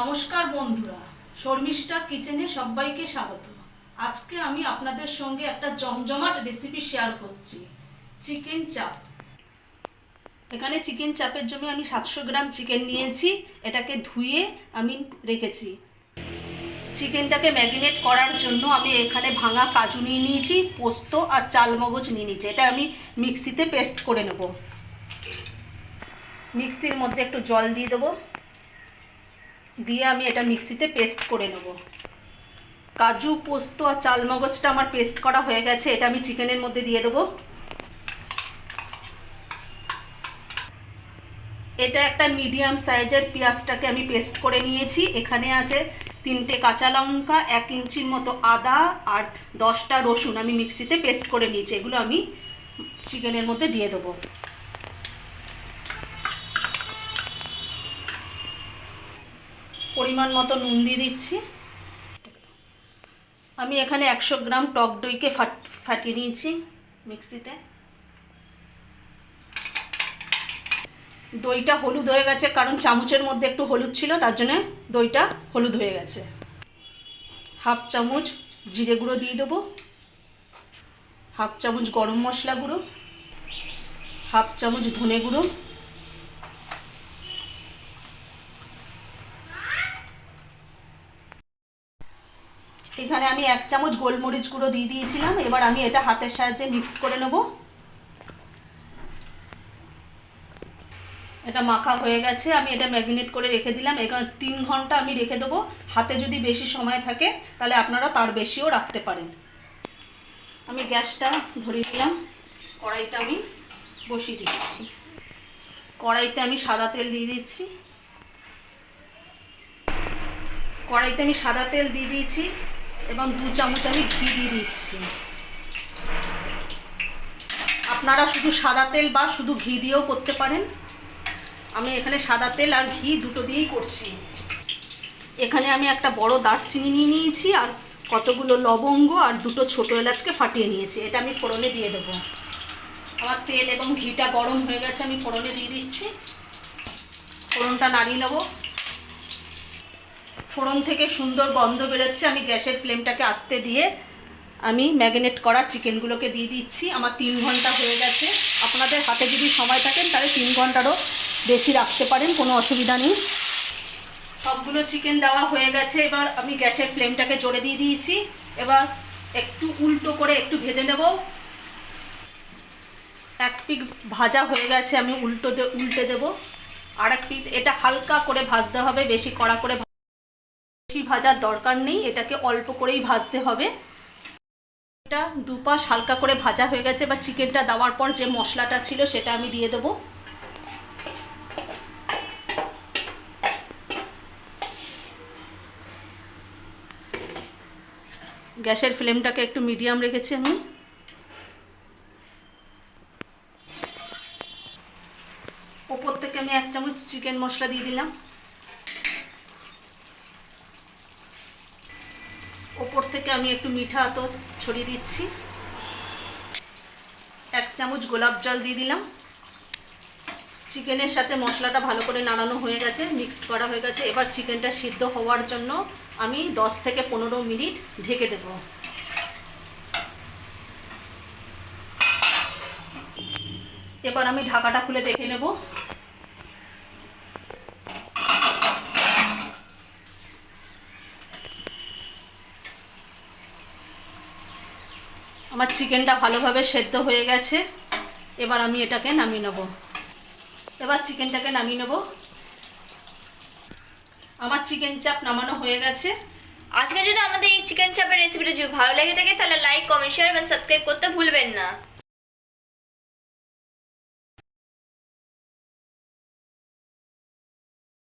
নমস্কার বন্ধুরা, শর্মিষ্ঠা কিচেনে সবাইকে স্বাগত। আজকে আমি আপনাদের সঙ্গে একটা জমজমাট রেসিপি শেয়ার করছি চিকেন চাপ এখানে চিকেন চাপের জন্য আমি সাতশো গ্রাম চিকেন নিয়েছি, এটাকে ধুয়ে আমি রেখেছি। চিকেনটাকে ম্যাগিনেট করার জন্য আমি এখানে ভাঙা কাজু নিয়ে নিয়েছি, পোস্ত আর চালমগজ নিয়ে নিয়েছি, এটা আমি মিক্সিতে পেস্ট করে নেব। মিক্সির মধ্যে একটু জল দিয়ে দেবো। দিয়ে আমি এটা মিক্সিতে পেস্ট করে নেব। কাজু, পোস্ত আর চালমগজটা আমার পেস্ট করা হয়ে গেছে, এটা আমি চিকেনের মধ্যে দিয়ে দেবো। এটা একটা মিডিয়াম সাইজের পেঁয়াজটাকে আমি পেস্ট করে নিয়েছি। এখানে আছে তিনটে কাঁচা লঙ্কা, এক ইঞ্চির মতো আদা আর দশটা রসুন আমি মিক্সিতে পেস্ট করে নিয়েছি। এগুলো আমি চিকেনের মধ্যে দিয়ে দেবো। পরিমাণ মতো নুন দিয়ে দিচ্ছি। আমি এখানে একশো গ্রাম টক দইকে ফাট, ফাটিয়ে নিয়েছি মিক্সিতে। দইটা হলুদ হয়ে গেছে, কারণ চামচের মধ্যে একটু হলুদ ছিল, তার জন্য দইটা হলুদ হয়ে গেছে। হাফ চামচ জিরে গুঁড়ো দিয়ে দেবো। হাফ চামচ গরম মশলা গুঁড়ো। হাফ চামচ ধনে গুঁড়ো। এখানে আমি এক চামচ গোলমরিচ গুঁড়ো দিয়ে দিয়েছিলাম। এবার আমি এটা হাতের সাহায্যে মিক্সড করে নেব। এটা মাখা হয়ে গেছে। আমি এটা ম্যাগনেট করে রেখে দিলাম। এখানে তিন ঘণ্টা আমি রেখে দেবো। হাতে যদি বেশি সময় থাকে, তাহলে আপনারা তার বেশিও রাখতে পারেন। আমি গ্যাসটা ধরিয়ে দিলাম। কড়াইটা আমি বসিয়ে দিচ্ছি। কড়াইতে আমি সাদা তেল দিয়ে দিচ্ছি। কড়াইতে আমি সাদা তেল দিয়ে দিয়েছি। এবং দু চামচ আমি ঘি দিয়ে দিচ্ছি। আপনারা শুধু সাদা তেল বা শুধু ঘি দিয়েও করতে পারেন। আমি এখানে সাদা তেল আর ঘি দুটো দিয়েই করছি। এখানে আমি একটা বড় দারচিনি নিয়ে নিয়েছি আর কতগুলো লবঙ্গ আর দুটো ছোটো এলাচকে ফাটিয়ে নিয়েছি। এটা আমি ফোড়নে দিয়ে দেবো। আমার তেল এবং ঘিটা গরম হয়ে গেছে, আমি ফোড়নে দিয়ে দিচ্ছি। ফোড়নটা নাড়িয়ে নেব। ফোড়ন থেকে সুন্দর গন্ধ বেরোচ্ছে, আমি গ্যাসের ফ্লেমটাকে আস্তে দিয়ে আমি ম্যাগনেট করা চিকেনগুলোকে দিয়ে দিচ্ছি। আমার তিন ঘণ্টা হয়ে গেছে। আপনাদের হাতে যদি সময় থাকেন, তাহলে তিন ঘন্টারও বেশি রাখতে পারেন, কোনো অসুবিধা নেই। সবগুলো চিকেন দেওয়া হয়ে গেছে। এবার আমি গ্যাসের ফ্লেমটাকে জোরে দিয়ে দিয়েছি। এবার একটু উল্টো করে একটু ভেজে নেব। এক পিক ভাজা হয়ে গেছে, আমি উল্টো উল্টে দেবো। আর এক পিক, এটা হালকা করে ভাজতে হবে, বেশি কড়া করে ভাজার দরকার নেই, এটাকে অল্প করেই ভাজতে হবে। এটা দুপাশ হালকা করে ভাজা হয়ে গেছে বা চিকেনটা দেওয়ার পর যে মশলাটা ছিল সেটা আমি দিয়ে দেবো। গ্যাসের ফ্লেমটাকে একটু মিডিয়াম রেখেছি আমি। ওপর থেকে আমি এক চামচ চিকেন মশলা দিয়ে দিলাম। ওপর থেকে আমি একটু মিঠা আতো ছড়িয়ে দিচ্ছি। এক চামচ গোলাপ জল দিয়ে দিলাম। চিকেনের সাথে মশলাটা ভালো করে নাড়ানো হয়ে গেছে, মিক্সড করা হয়ে গেছে। এবার চিকেনটা সিদ্ধ হওয়ার জন্য আমি 10 থেকে পনেরো মিনিট ঢেকে দেব। এবার আমি ঢাকাটা খুলে দেখে নেব। আমার চিকেনটা ভালোভাবে সেদ্ধ হয়ে গেছে। এবার আমি এটাকে নামিয়ে নেব। এবার চিকেনটাকে নামিয়ে নেব। আমার চিকেন চাপ নামানো হয়ে গেছে। আজকে যদি আমাদের এই চিকেন চাপের রেসিপিটা যদি ভালো লেগে থাকে, তাহলে লাইক কমেন্ট শেয়ার এবং সাবস্ক্রাইব করতে ভুলবেন না।